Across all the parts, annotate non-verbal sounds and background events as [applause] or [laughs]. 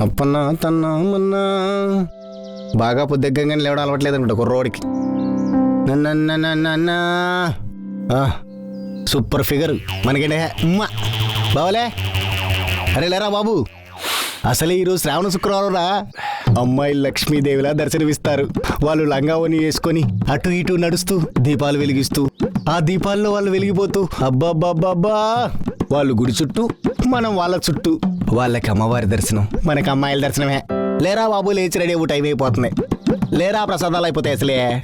అప్పన్నా తన్నా మన్నా. బాగా పొద్దుగ్గంగానే లేవడం అలవట్లేదు అనుకుంటా కుర్రోడికి. నన్నన్నన్నన్నా. ఆ, సూపర్ ఫిగర్. మనకంటే ఉమ్మా. బావలే. అరే లేరా బాబు. అసలే ఈరోజు శ్రావణ శుక్రవారం రా. అమ్మాయి లక్ష్మీదేవిలా దర్శనమిస్తారు. వాళ్ళు లంగావని వేసుకొని అటు ఇటు నడుస్తూ దీపాలు వెలిగిస్తూ ఆ దీపాల్లో వాళ్ళు వెలిగిపోతూ అబ్బాబ్బాబ్బా వాళ్ళు గుడి చుట్టూ మనం వాళ్ళ చుట్టూ. వాళ్ళకి అమ్మవారి దర్శనం. మనకి అమ్మాయిల దర్శనమే. లేరా బాబు లేచి రెడీ అవ్వు టైం అయిపోతుంది. లేరా ప్రసాదాలు అయిపోతాయి అసలే.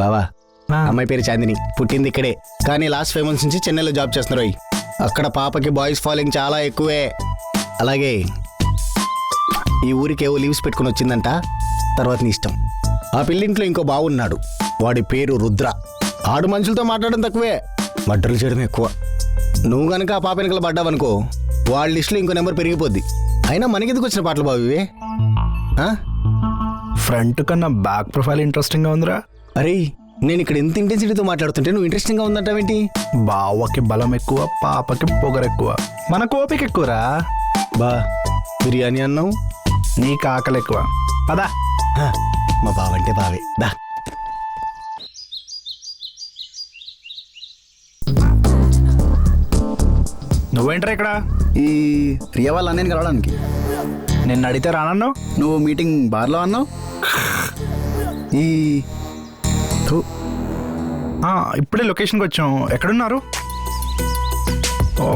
బావా అమ్మాయి పేరు చాందిని. పుట్టింది ఇక్కడే. కానీ లాస్ట్ ఫైవ్ మంత్స్ నుంచి చెన్నైలో జాబ్ చేస్తున్నారు. అక్కడ పాపకి బాయ్స్ ఫాలోయింగ్ చాలా ఎక్కువే. అలాగే ఈ ఊరికి ఏవో లీవ్స్ పెట్టుకుని వచ్చిందంట. తర్వాత నీ ఇష్టం. ఆ పిల్లింట్లో ఇంకో బావున్నాడు వాడి పేరు రుద్ర. ఆడు మనుషులతో మాట్లాడడం తక్కువే. మడ్డలు చేయడం ఎక్కువ. నువ్వు గనక ఆ పాప వెనకలు పడ్డావనుకో వాళ్ళ లిస్టులో ఇంకో నెంబర్ పెరిగిపోద్ది. అయినా మనకెందుకు వచ్చిన పాటలు ఆ? ఫ్రంట్ కన్నా బ్యాక్ ప్రొఫైల్ ఇంట్రెస్టింగ్గా ఉందిరా. అరే నేను ఇక్కడ ఎంత ఇంటెన్సిటీతో మాట్లాడుతుంటే నువ్వు ఇంట్రెస్టింగ్గా ఉందంటావేంటి? బావకి బలం ఎక్కువ పాపకి పొగరు ఎక్కువ మన కోపిక ఎక్కువరా? బా బిర్యానీ అన్నావు? నీకు ఆకలి ఎక్కువ. పదా. మా బావంటే బావే. దా. నువ్వేంట్రా ఇక్కడ? ఈ రియా వాళ్ళ అన్నయ్యని కలవడానికి. నిన్ను అడిగితే రానన్నావు? నువ్వు మీటింగ్ బార్లో అన్నావు? ఈ ఇప్పుడే లొకేషన్కి వచ్చాం. ఎక్కడున్నారు? ఓ.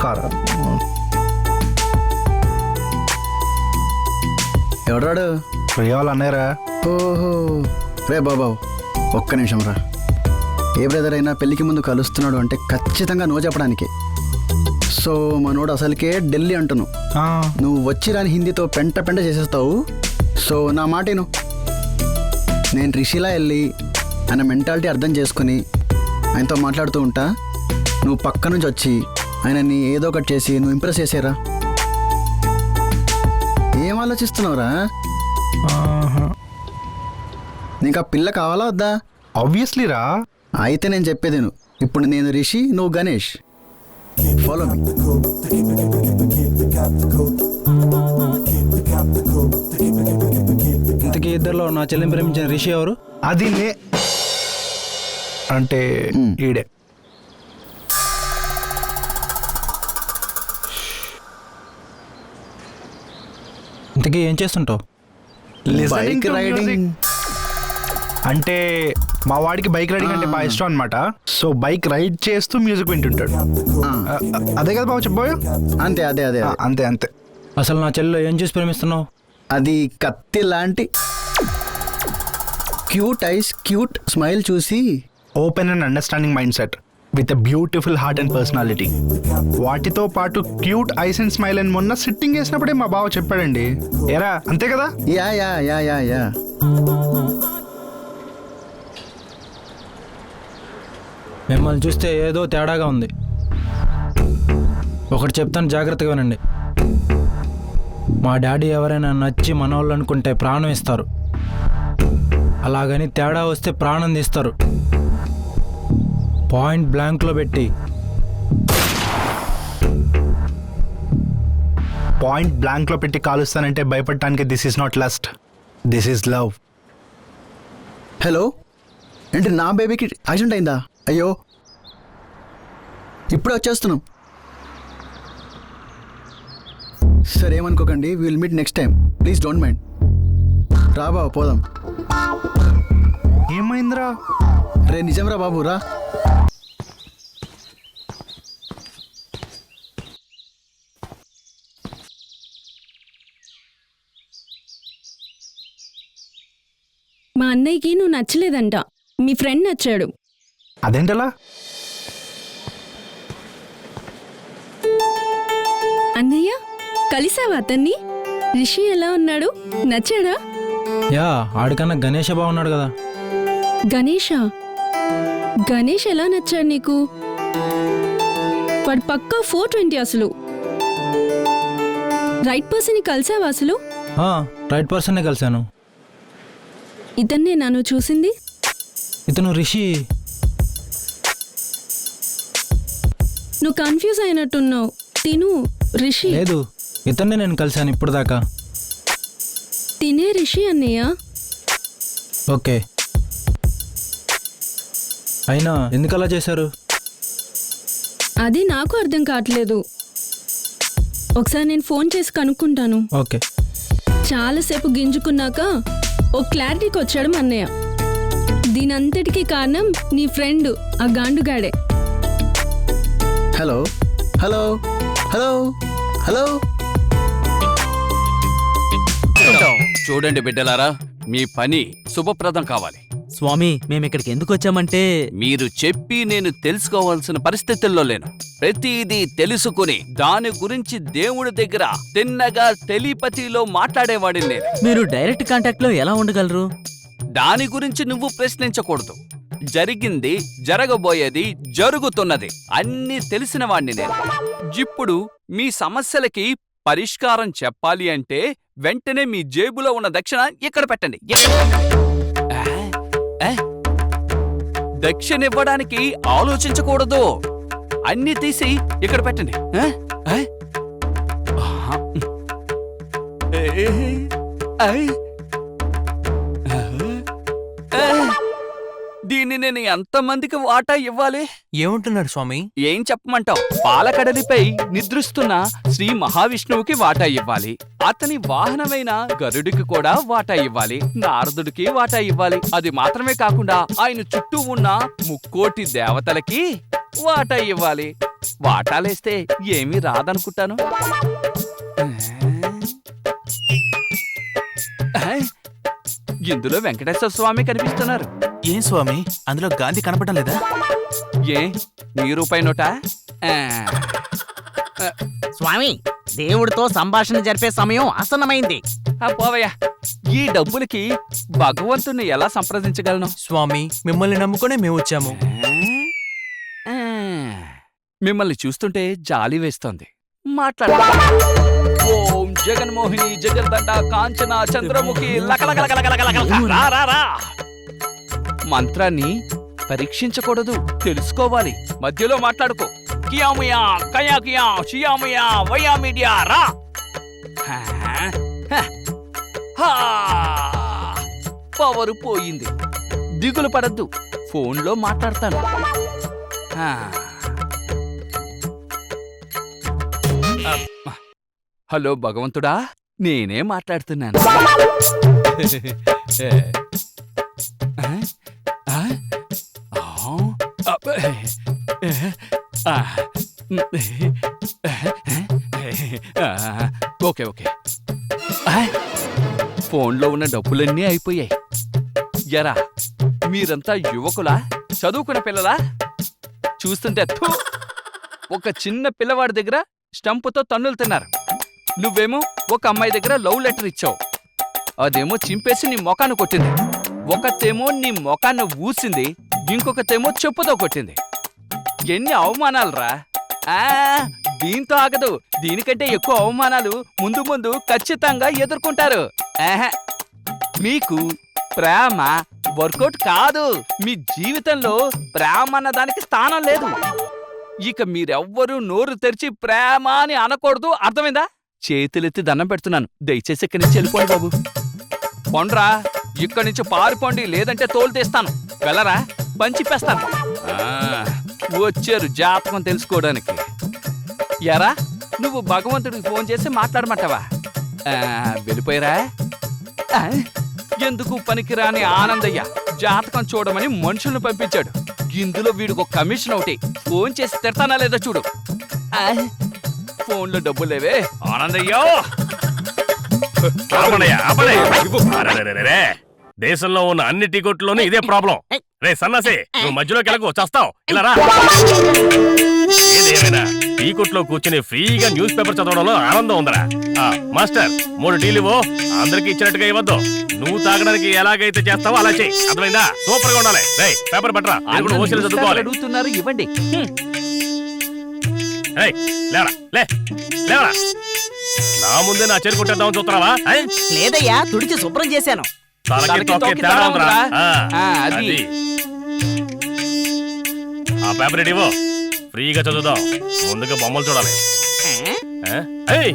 కారా. ఎవడాడు ప్రియా వాళ్ళు అన్నారా ఓహో. రే బాబా ఒక్క నిమిషం రా. ఏ బ్రదర్ అయినా పెళ్ళికి ముందు కలుస్తున్నాడు అంటే ఖచ్చితంగా నువ్వు చెప్పడానికి. సో మనోడు అసలుకే ఢిల్లీ అంటున్నావు ఆ, నువ్వు వచ్చి రాని హిందీతో పెంట పెంట చేసేస్తావు. సో నా మాటను నేను రిషిలా వెళ్ళి ఆయన మెంటాలిటీ అర్థం చేసుకుని ఆయనతో మాట్లాడుతూ ఉంటా. నువ్వు పక్క నుంచి వచ్చి ఆయనని ఏదో ఒకటి చేసి నువ్వు ఇంప్రెస్ చేసేరా. ఆలోచిస్తున్నావురా? ఆహా. నీకు ఆ పిల్ల కావాలా వద్దా? ఆబ్వియస్లీ రా అయితే నేను చెప్పేది నువ్వు ఇప్పుడు నేను రిషి నువ్వు గణేష్. ఫాలో మీ ఇంతకీ ఇద్దరిలో నా చెల్లిని ప్రేమించిన రిషి ఎవరు? అది నే అంటే ఈడే. ఇంతకీ ఏం చేస్తుంటావు? Bike riding. అంటే మా వాడికి బైక్ రైడింగ్ అంటే బాగా ఇష్టం అనమాట సో బైక్ రైడ్ చేస్తూ మ్యూజిక్ వింటుంటాడు. అదే కదా బాబు చెప్పబోయా? అంతే అదే అదే అదే. అంతే అంతే. అసలు నా చెల్లిలో ఏం చూసి ప్రేమిస్తున్నావు? అది కత్తి లాంటి క్యూట్ ఐస్ క్యూట్ స్మైల్ చూసి open and understanding mindset with beautiful heart and personality వాటితో పాటు క్యూట్ ఐస్ అండ్ స్మైల్ అని మొన్న సిట్టింగ్ చేసినప్పుడే మా బావ చెప్పాడండి. ఎరా అంతే కదా? Yeah yeah yeah yeah yeah. మిమ్మల్ని చూస్తే ఏదో తేడాగా ఉంది. ఒకటి చెప్తాను జాగ్రత్తగా వినండి. మా డాడీ ఎవరైనా నచ్చి మనోళ్ళు అనుకుంటే ప్రాణం ఇస్తారు. అలాగని తేడా వస్తే ప్రాణం తీస్తారు. పాయింట్ బ్లాంక్లో పెట్టి. పాయింట్ బ్లాంక్లో పెట్టి కాలుస్తానంటే భయపడటానికి this is not lust. This is love. Hello? ఏంటి నా బేబీకి యాక్సిడెంట్ అయిందా? అయ్యో. ఇప్పుడే వచ్చేస్తున్నాం. సరే ఏమనుకోకండి. Will meet next time please don't mind రా బాబు పోదాం. ఏమైందిరా? రే నిజం రా బాబు రా. మా అన్నయ్యకి నువ్వు నచ్చలేదంట. మీ ఫ్రెండ్ నచ్చాడు. అదేంటలా? అన్నయ్య కలిసావా అతన్ని? రిషి ఎలా ఉన్నాడు? నచ్చాడా? యా ఆడికన్నా గణేష బాగున్నాడు కదా. గణేషా? గణేష్ ఎలా నచ్చాడు నీకు? వాడు పక్కా ఫోర్ ట్వంటీ అసలు. రైట్ పర్సన్ కలిసావా అసలు? ఆ, రైట్ పర్సన్నే కలిశాను. ఇతన్నే నన్ను చూసింది? ఇతను రిషి. నువ్వు కన్ఫ్యూజ్ అయినట్టున్నావు. తిను రిషి. లేదు ఇతన్నే నేను కలిశాను ఇప్పుడు దాకా తినే రిషి అన్నయ్య? ఓకే. అయినా ఎందుకు అలా చేశారు? అది నాకు అర్థం కావట్లేదు. ఒకసారి నేను ఫోన్ చేసి కనుక్కుంటాను. ఓకే. చాలాసేపు గింజుకున్నాక ఓ క్లారిటీకి వచ్చాడు మా అన్నయ్య. దీనంతటికీ కారణం నీ ఫ్రెండ్ ఆ గాండుగాడే. Hello hello hello hello. చూడండి బిడ్డలారా మీ పని శుభప్రదం కావాలి. స్వామి మేము ఇక్కడికి ఎందుకు వచ్చామంటే మీరు చెప్పి నేను తెలుసుకోవాల్సిన పరిస్థితుల్లో లేను. ప్రతిదీ తెలుసుకుని దాని గురించి దేవుడి దగ్గర తిన్నగా టెలిపతిలో మాట్లాడేవాడిని నేను. మీరు డైరెక్ట్ కాంటాక్ట్లో ఎలా ఉండగలరు? దాని గురించి నువ్వు ప్రశ్నించకూడదు. జరిగింది జరగబోయేది జరుగుతున్నది. అన్నీ తెలిసిన వాణ్ణి నేను. ఇప్పుడు మీ సమస్యలకి పరిష్కారం చెప్పాలి అంటే వెంటనే మీ జేబులో ఉన్న దక్షిణ ఇక్కడ పెట్టండి? దక్షిణ ఇవ్వడానికి ఆలోచించకూడదు. అన్ని తీసి ఇక్కడ పెట్టండి. ఆ? ఏ, దీన్ని నేను ఎంతమందికి వాటా ఇవ్వాలి? ఏమంటున్నాడు స్వామి? ఏం చెప్పమంటావు? పాలకడలిపై నిద్రిస్తున్న శ్రీ మహావిష్ణువుకి వాటా ఇవ్వాలి. అతని వాహనమైన గరుడికి కూడా వాటా ఇవ్వాలి. నారదుడికి వాటా ఇవ్వాలి. అది మాత్రమే కాకుండా ఆయన చుట్టూ ఉన్న ముక్కోటి దేవతలకి వాటా ఇవ్వాలి. వాటాలేస్తే ఏమీ రాదనుకుంటాను. ఇందులో వెంకటేశ్వర స్వామి కనిపిస్తున్నారు. ఏం స్వామి? అందులో గాంధీ కనపడడం లేదా? ఏ? నీ రూపాయి నోటా. స్వామి దేవుడితో సంభాషణ జరిపే సమయం ఆసన్నమైంది. ఆ పోవయ్యా. ఈ డబ్బులకి భగవంతుణ్ణి ఎలా సంప్రదించగలను? స్వామి మిమ్మల్ని నమ్ముకునే మేము వచ్చాము. మిమ్మల్ని చూస్తుంటే జాలి వేస్తోంది. మాట్లాడ ఓం జగన్మోహిని జగర్దండ కాంచన చంద్రముఖి రా, మంత్రాన్ని పరీక్షించకూడదు తెలుసుకోవాలి. మధ్యలో మాట్లాడుకో. కియాముయా కయా కియా షియాముయా వయా మీడియా రా. పవరు పోయింది. దిగులు పడద్దు. ఫోన్లో మాట్లాడతాను. హలో భగవంతుడా నేనే మాట్లాడుతున్నాను. Okay okay. ఫోన్లో ఉన్న డబ్బులన్నీ అయిపోయాయి. ఎరా మీరంతా యువకులా చదువుకున్న పిల్లలా? చూస్తుంటే ఒక చిన్న పిల్లవాడి దగ్గర స్టంపుతో తన్నులు తిన్నారు. నువ్వేమో ఒక అమ్మాయి దగ్గర లవ్ లెటర్ ఇచ్చావు. అదేమో చింపేసి నీ మొఖాన్ని కొట్టింది. ఒకతేమో నీ మొఖాన్ని ఊసింది. ఇంకొకతేమో చెప్పుతో కొట్టింది. ఎన్ని అవమానాలురా. ఆ దీంతో ఆగదు. దీనికంటే ఎక్కువ అవమానాలు ముందు ముందు ఖచ్చితంగా ఎదుర్కొంటారు. మీకు ప్రేమ వర్కౌట్ కాదు. మీ జీవితంలో ప్రేమ అన్న దానికి స్థానం లేదు. ఇక మీరెవ్వరూ నోరు తెరిచి ప్రేమ అని అనకూడదు. అర్థమైందా? చేతులెత్తి దండం పెడుతున్నాను. దయచేసి ఇక్కడి నుంచి వెళ్ళిపోండి బాబు. పొండ్రా ఇక్కడి నుంచి పారిపోండి. లేదంటే తోలు తీస్తాను. వెళ్ళరా? పంచిపేస్తాను ఆ, వచ్చారు జాతకం తెలుసుకోవడానికి. ఎరా నువ్వు భగవంతుడికి ఫోన్ చేసి మాట్లాడమంటావా? ఆ, వెళ్ళిపోయారా. ఎందుకు పనికిరాని ఆనందయ్య? జాతకం చూడమని మనుషులను పంపించాడు. ఇందులో వీడికి ఒక కమిషన్ ఒకటి. ఫోన్ చేసి తిడతానా లేదా చూడు. ఫోన్లో డబ్బులు లేవే. ఆనందయ్యో! ఆపనయ్య, ఆపనయ్య. అరెరెరెరెరే. దేశంలో ఉన్న అన్ని టికెట్లోనూ ఇదే ప్రాబ్లం. రే సన్నాసి నువ్వు మధ్యలోకి వెళ్ళకు చస్తావు. ఇలా రా. ఏదేమైనా టీ కొట్లో కూర్చుని ఫ్రీగా న్యూస్ పేపర్ చదవడంలో ఆనందం ఉందరా. ఆ, మాస్టర్ మూడు టీలు ఇవ్వు. అందరికి ఇచ్చినట్టుగా ఇవ్వద్దు. నువ్వు తాగడానికి ఎలాగైతే చేస్తావో అలా చెయ్యి అర్థమైందా? సూపర్గా ఉండాలి. రేయ్ పేపర్ పట్టరా. నేను కూడా అందరూ ఓసీలు చదువుకోవాలి. అడుగుతున్నారు ఇవ్వండి. రేయ్ లేవరా. లే లేవరా. నా ముందే నా కొట్టేద్దామని చూస్తున్నావా? లేదయ్యా తుడిచి శుభ్రం చేశాను. తలకి తలకి తొక్కి తొక్కి తేడా తేడా ఉందిరా. ఉందిరా? ఆ, ఆ, అది. అది. ఆ పేపర్ ఇవ్వు. ఫ్రీగా చదువుదాం. ముందుగా బొమ్మలు చూడాలి. ఆ? ఏయ్,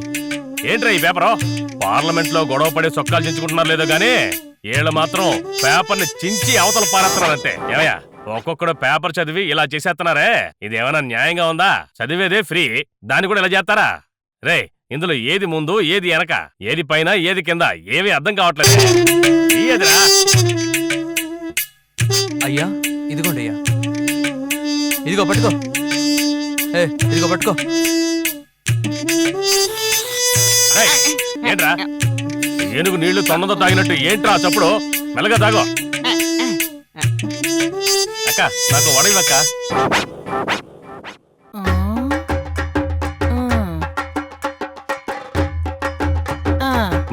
ఏంట్రా ఈ పేపరు? పార్లమెంట్లో గొడవ పడి సొక్కాలు చించుకుంటున్నారు లేదో గానీ వీళ్ళు మాత్రం పేపర్ని చించి అవతల పారేస్తున్నారంతే ఏమయ్యా ఒక్కొక్కడు పేపర్ చదివి ఇలా చేసేస్తున్నారే? ఇది ఏమైనా న్యాయంగా ఉందా? చదివేదే ఫ్రీ. దాన్ని కూడా ఇలా చేస్తారా? రే ఇందులో ఏది ముందు ఏది వెనక? ఏది పైన ఏది కింద? ఏవి అర్థం కావట్లేదు. అయ్యా ఇదిగోండి అయ్యా. ఇదిగో పట్టుకో. ఏ ఇదిగో పట్టుకో. ఏంట్రా? ఏనుగు నీళ్ళు తొన్నదో తాగినట్టు ఏంట్రా చప్పుడు? మెల్లగా తాగో. అక్క నాకు వడవివక్క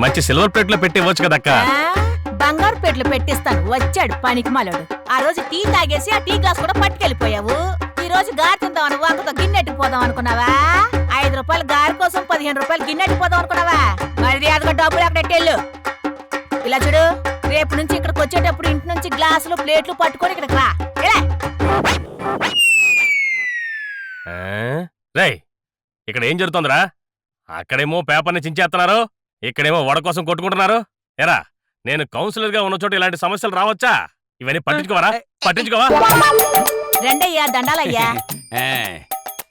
మంచి సిల్వర్ ప్లేట్లో పెట్టి ఇవ్వచ్చు కదక్క? బంగారు పెట్లు పెట్టిస్తాను. వచ్చాడు పనికి మాలోడు. ఆ రోజు టీ తాగేసి ఆ టీ గ్లాస్ కూడా పట్టుకెళ్ళిపోయావు. రోజు గారి తిందామని వాకుతో గిన్నెట్టు పోదాం అనుకున్నావా ఐదు రూపాయలు గారి కోసం పదిహేను రూపాయలు గిన్నెట్టు పోదాం అనుకున్నావా మర్యాదగా డబ్బులు అక్కడ ఎట్టేళ్ళు ఇలా చూడు రేపు నుంచి ఇక్కడికి వచ్చేటప్పుడు ఇంటి నుంచి గ్లాసులు ప్లేట్లు పట్టుకొని ఇక్కడికి రా ఇక్కడ ఏం జరుగుతోందిరా అక్కడేమో పేపర్ని చించేస్తున్నారు ఇక్కడేమో వడ కోసం కొట్టుకుంటున్నారు ఎరా నేను కౌన్సిలర్గా ఉన్న చోట ఇలాంటి సమస్యలు రావచ్చా ఇవన్నీ పట్టించుకోవరా పట్టించుకోవా రెండయ్యా దండాలయ్యా [laughs] ఏ,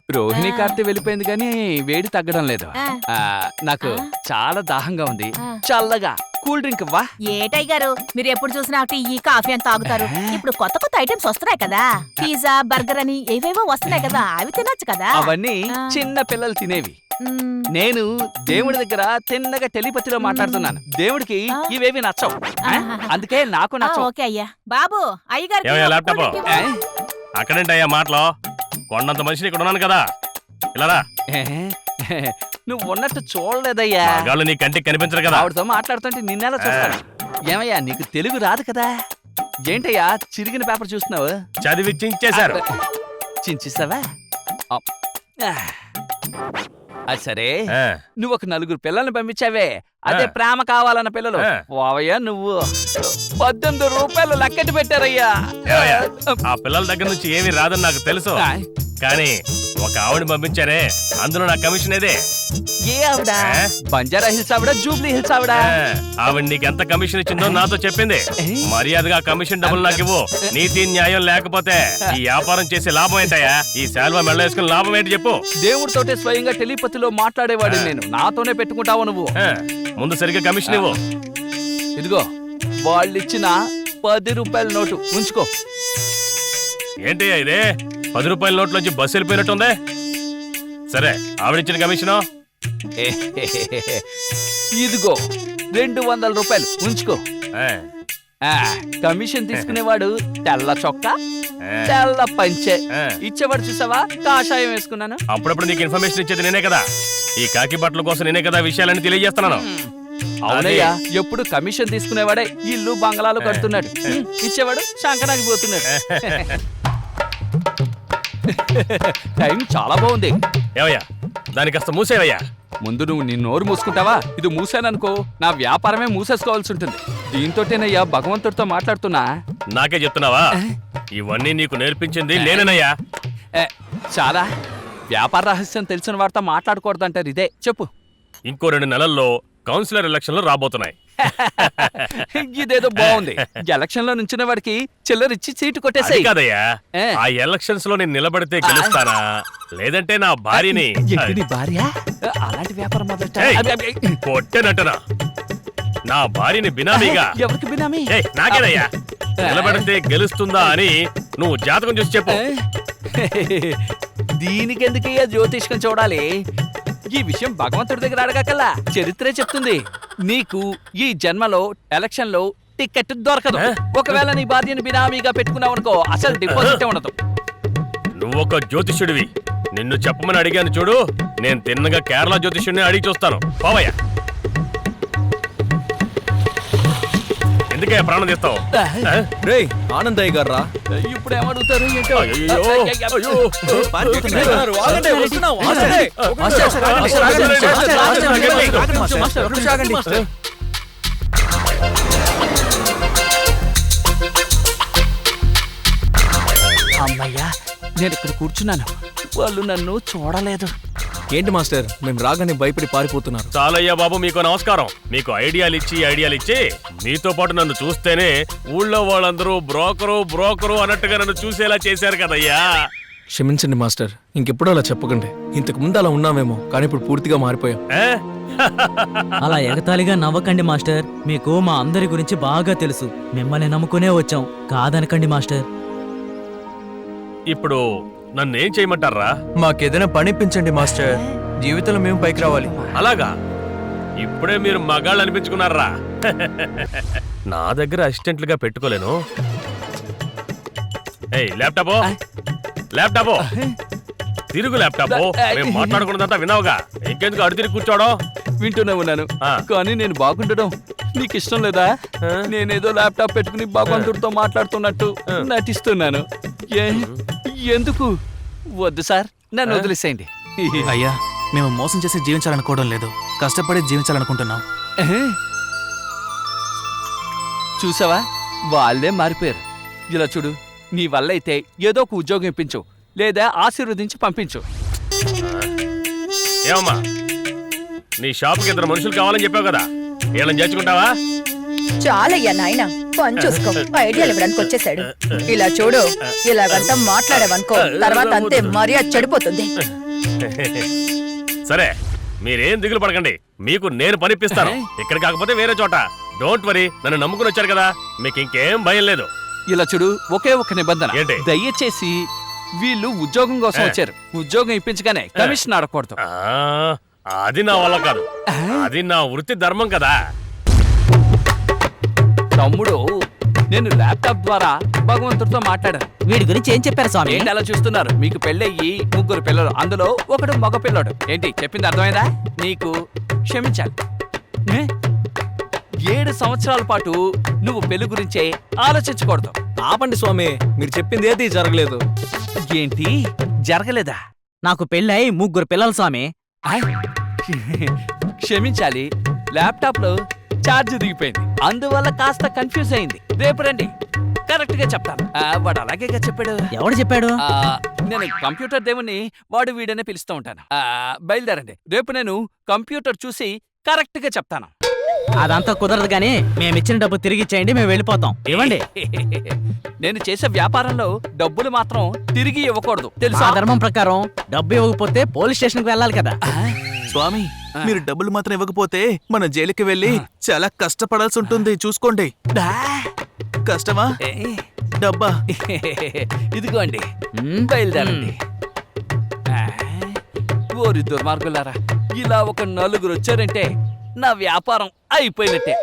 రోహిణి. కార్తె వెళ్ళిపోయింది కానీ వేడి తగ్గడం లేదు ఆ, నాకు. చాలా దాహంగా ఉంది. చల్లగా కూల్ డ్రింక్ వా ఏటై గారు మీరు ఎప్పుడు చూసినా టీ కాఫీ అని తాగుతారు ఇప్పుడు కొత్త కొత్త ఐటమ్స్ వస్తున్నాయి కదా పిజ్జా బర్గర్ అని ఏవేవో వస్తున్నాయి కదా అవి తినొచ్చు కదా అవన్నీ ఆ. చిన్న పిల్లలు తినేవి మ్మ్. నేను దేవుడి దగ్గర తిన్నగా టెలిపతిలో మాట్లాడుతున్నాను దేవుడికి ఆ. ఇవేవి నచ్చవు ఆ? ఆహాహా. అందుకే నాకు ఆ, నచ్చవు ఓకే అయ్యా బాబు ఏమయ్యా, ల్యాప్టాప్? ఏ? ఇవ్వు. అక్కడేంటయ్యా మాటలో కొండంత మనిషిని ఇక్కడ ఉన్నాను కదా ఇలారా? నువ్వు ఉన్నట్టు చూడలేదయ్యా నీ కంటికి కనిపించరు కదా ఆవిడతో మాట్లాడుతుంటే నిన్నెలా చూస్తాను ఏమయ్యా నీకు తెలుగు రాదు కదా ఏంటయ్యా చిరిగిన పేపర్ చూస్తున్నావు చదివి చించేశారు. ఆ. అది సరే. ఆ, నువ్వు ఒక నలుగురు పిల్లల్ని పంపించావే. అదే ఆ. ప్రేమ కావాలన్న పిల్లలు. ఆ. వావయ్యా నువ్వు. పద్దెనిమిది రూపాయలు లెక్కటి పెట్టారయ్యా. ఏమయ్యా, ఆ పిల్లల దగ్గర నుంచి ఏమీ రాదని నాకు తెలుసు. కానీ ఒక ఆవిడ పంపించారే. అందులో నా కమిషన్ ఏదే? ఏ ఆవిడ? ఆ? బంజారా హిల్స్ ఆవిడ జూబ్లీ హిల్స్ ఆవిడ? ఆ, ఆవిడ నీకు ఎంత కమిషన్ ఇచ్చిందో నాతో చెప్పింది. మర్యాదగా కమిషన్ డబ్బులు నాకు ఇవ్వు. నీతి న్యాయం లేకపోతే ఈ వ్యాపారం చేసే లాభం ఏంటయ్యా? ఈ శాల్వా మెళ్ళ వేసుకుని లాభం ఏంటి చెప్పు. దేవుడితోటే స్వయంగా టెలిపతిలో మాట్లాడేవాడు నేను. నాతోనే పెట్టుకుంటావు నువ్వు? ఆ, ముందు సరిగ్గా కమిషన్ ఇవ్వు. ఇదిగో వాళ్ళిచ్చిన పది రూపాయల నోటు ఉంచుకో. ఏంటయ్యా ఇదే? పది రూపాయల నోట్లోంచి బస్సు వెళ్ళిపోయినట్టుంది. సరే ఆవిడిచ్చిన కమిషను? ఇదిగో రెండు వందల రూపాయలు ఉంచుకో. ఆ, కమిషన్ తీసుకునేవాడు తెల్ల చొక్కా తెల్ల పంచె. ఇచ్చేవాడు చూసావా? కాషాయం వేసుకున్నాను. అప్పుడప్పుడు నీకు ఇన్ఫర్మేషన్ ఇచ్చేది నేనే కదా. ఈ కాకి బట్టల కోసం నేనే కదా విషయాలని తెలియజేస్తున్నాను. అవునయ్యా ఎప్పుడు కమిషన్ తీసుకునేవాడే ఇల్లు బంగళాలు కడుతున్నాడు. ఇచ్చేవాడు శంకరానికి పోతున్నాడు. టైం చాలా బాగుంది. ఏవయ్యా? దానికి కాస్త మూసేవయ్యా? ముందు నువ్వు నీ నోరు మూసుకుంటావా? ఇది మూసాననుకో నా వ్యాపారమే మూసేసుకోవాల్సి ఉంటుంది. దీంతోటేనయ్యా భగవంతుడితో మాట్లాడుతున్నా. నాకే చెప్తున్నావా? ఇవన్నీ నీకు నేర్పించింది నేనేనయ్యా. ఏ, చాలా. వ్యాపార రహస్యం తెలిసిన వారితో మాట్లాడకూడదంటారు ఇదే. చెప్పు. ఇంకో రెండు నెలల్లో కౌన్సిలర్ ఎలక్షన్లు రాబోతున్నాయి. [laughs] ఇదేదో బాగుంది. ఎలక్షన్లో నుంచిన వాడికి చిల్లరిచ్చి సీటు కొట్టేసాయి. కాదయ్యా. ఆ ఎలక్షన్స్లో నేను నిలబడితే గెలుస్తానా? లేదంటే నా భార్యని భార్య? అలాంటి వ్యాపారం కొట్టేనట్టనా నా భార్యని బినామీగా [laughs] ఎవరికి బినామీ? నాకేనయ్యా. నిలబడితే గెలుస్తుందా అని నువ్వు జాతకం చూసి చెప్పు. [laughs] దీనికి ఎందుకయ్యా జ్యోతిష్కం చూడాలి? ఈ విషయం భగవంతుడి దగ్గర అడగకల్లా చరిత్రే చెప్తుంది. నీకు ఈ జన్మలో ఎలక్షన్లో టికెట్ దొరకదు? ఒకవేళ నీ భార్యని బినామీగా పెట్టుకున్నావు అనుకో అసలు డిపాజిట్ ఉండదు. నువ్వొక జ్యోతిష్యుడివి. నిన్ను చెప్పమని అడిగాను చూడు నేను తిన్నగా కేరళ జ్యోతిష్యుడిని అడిగి చూస్తాను. పోవయ్యా. ఎందుకే దేనికే ప్రాణం తీస్తావు? రే ఆనందయ్య గారు రా ఇప్పుడు ఏమడుగుతారు. అమ్మయ్యా నేను ఇక్కడ కూర్చున్నాను. వాళ్ళు నన్ను చూడలేదు. ఏంటి మాస్టర్? మేము రాగానే భయపడి పారిపోతున్నారు. చాలయ్యా బాబు మీకు నమస్కారం. మీకు ఐడియాలు ఇచ్చి ఐడియాలు ఇచ్చి మీతో పాటు నన్ను చూస్తేనే ఊళ్ళో వాళ్ళందరూ బ్రోకరు బ్రోకరు అన్నట్టుగా నన్ను చూసేలా చేశారు కదయ్యా. క్షమించండి మాస్టర్ ఇంకెప్పుడు అలా చెప్పకండి. ఇంతకు ముందు అలా ఉన్నామేమో కానీ ఇప్పుడు పూర్తిగా మారిపోయాం? అలా ఎగతాళిగా నవ్వకండి మాస్టర్. మీకు మా అందరి గురించి బాగా తెలుసు. మిమ్మల్ని నమ్ముకునే వచ్చాం. కాదనకండి మాస్టర్. ఇప్పుడు నన్ను ఏం చేయమంటారా? మాకేదైనా పనిపించండి మాస్టర్. జీవితంలో మేము పైకి రావాలి. అలాగా? ఇప్పుడే మీరు మగాళ్ళు అనిపించుకున్నారా? నా దగ్గర అసిస్టెంట్లుగా పెట్టుకోలేను. ఏయ్ ల్యాప్టాప్. ల్యాప్టాప్. తిరుగు ల్యాప్టాప్. మేము మాట్లాడుకున్నదంతా విన్నావుగా? ఇంకెందుకు అడు తిరిగి కూర్చోవడం? వింటూనే ఉన్నాను. కానీ నేను బాగుండడం నీకు ఇష్టం లేదా? నేనేదో ల్యాప్టాప్ పెట్టుకుని భగవంతుడితో మాట్లాడుతున్నట్టు నటిస్తున్నాను. ఏ? ఎందుకు? వద్దు సార్ నన్ను వదిలేసేయండి. అయ్యా మేము మోసం చేసి జీవించాలనుకోవడం లేదు. కష్టపడి జీవించాలనుకుంటున్నాం. చూసావా? వాళ్ళే మారిపోయారు. ఇలా చూడు నీ వల్ల అయితే ఏదో ఒక ఉద్యోగం ఇప్పించు లేదా ఆశీర్వదించి పంపించు. ఏమమ్మా? నీ షాప్కి ఇద్దరు మనుషులు కావాలని చెప్పావు కదా? వీళ్ళని చేర్చుకుంటావా? చాలయ్యా నాయన. పని చూసుకో. ఐడియాలు ఇవ్వడానికి వచ్చేసాడు. ఇలా చూడు ఇలాగంతా మాట్లాడావనుకో తర్వాత అంతే మర్యాద చెడిపోతుంది. సరే మీరేం దిగులు పడకండి. మీకు నేను పనిపిస్తాను ఇక్కడ కాకపోతే వేరే చోట. డోంట్ వరీ నన్ను నమ్ముకుని వచ్చారు కదా. మీకు ఇంకేం భయం లేదు. ఇలా చూడు ఒకే ఒక నిబంధన. ఏంటి? దయచేసి వీళ్ళు ఉద్యోగం కోసం. వచ్చారు. ఉద్యోగం ఇప్పించగానే కమిషన్ ఆడకూడదు. ఆ, అది నా వల్ల కాదు. అది నా వృత్తి ధర్మం కదా. తమ్ముడు నేను ల్యాప్టాప్ ద్వారా భగవంతుడితో మాట్లాడాను. వీడి గురించి ఏం చెప్పారు స్వామి? ఏంటి అలా చూస్తున్నారు? మీకు పెళ్ళయ్యి ముగ్గురు పిల్లలు అందులో ఒకడు మగ పిల్లడు. ఏంటి చెప్పింది అర్థమైందా? నీకు క్షమించాలి. ఏ? ఏడు సంవత్సరాల పాటు నువ్వు పెళ్ళి గురించే ఆలోచించకూడదు. ఆపండి స్వామి మీరు చెప్పింది ఏది జరగలేదు. ఏంటి? జరగలేదా? నాకు పెళ్ళై ముగ్గురు పిల్లలు స్వామి. ఆయ్. క్షమించాలి. ల్యాప్టాప్లో ఛార్జ్ దిగిపోయింది. అందువల్ల కాస్త కన్ఫ్యూజ్ అయింది. రేపు రండి. కరెక్ట్గా చెప్తాను. ఆ, వాడు అలాగేగా చెప్పాడు. ఎవడు చెప్పాడు? ఆ, నేను కంప్యూటర్ దేవుని వాడు వీడనే పిలుస్తూ ఉంటాను. ఆ, బయలుదేరండి. రేపు నేను కంప్యూటర్ చూసి కరెక్ట్గా చెప్తాను. అదంతా కుదరదు గానీ మేమిచ్చిన డబ్బు తిరిగి ఇచ్చేయండి మేము వెళ్ళిపోతాం. ఇవ్వండి. [laughs] నేను చేసే వ్యాపారంలో డబ్బులు మాత్రం తిరిగి ఇవ్వకూడదు. తెలుసా? ధర్మం ప్రకారం డబ్బు ఇవ్వకపోతే పోలీస్ స్టేషన్కి వెళ్ళాలి కదా. స్వామి మీరు డబ్బులు మాత్రం ఇవ్వకపోతే మన జైలుకి వెళ్ళి చాలా కష్టపడాల్సి ఉంటుంది. చూసుకోండి. కష్టమా? డబ్బా. ఇదిగోండి. బయలుదేరండి. ఓరి దుర్మార్గులారా ఇలా ఒక నలుగురు వచ్చారంటే నా వ్యాపారం అయిపోయినట్టే.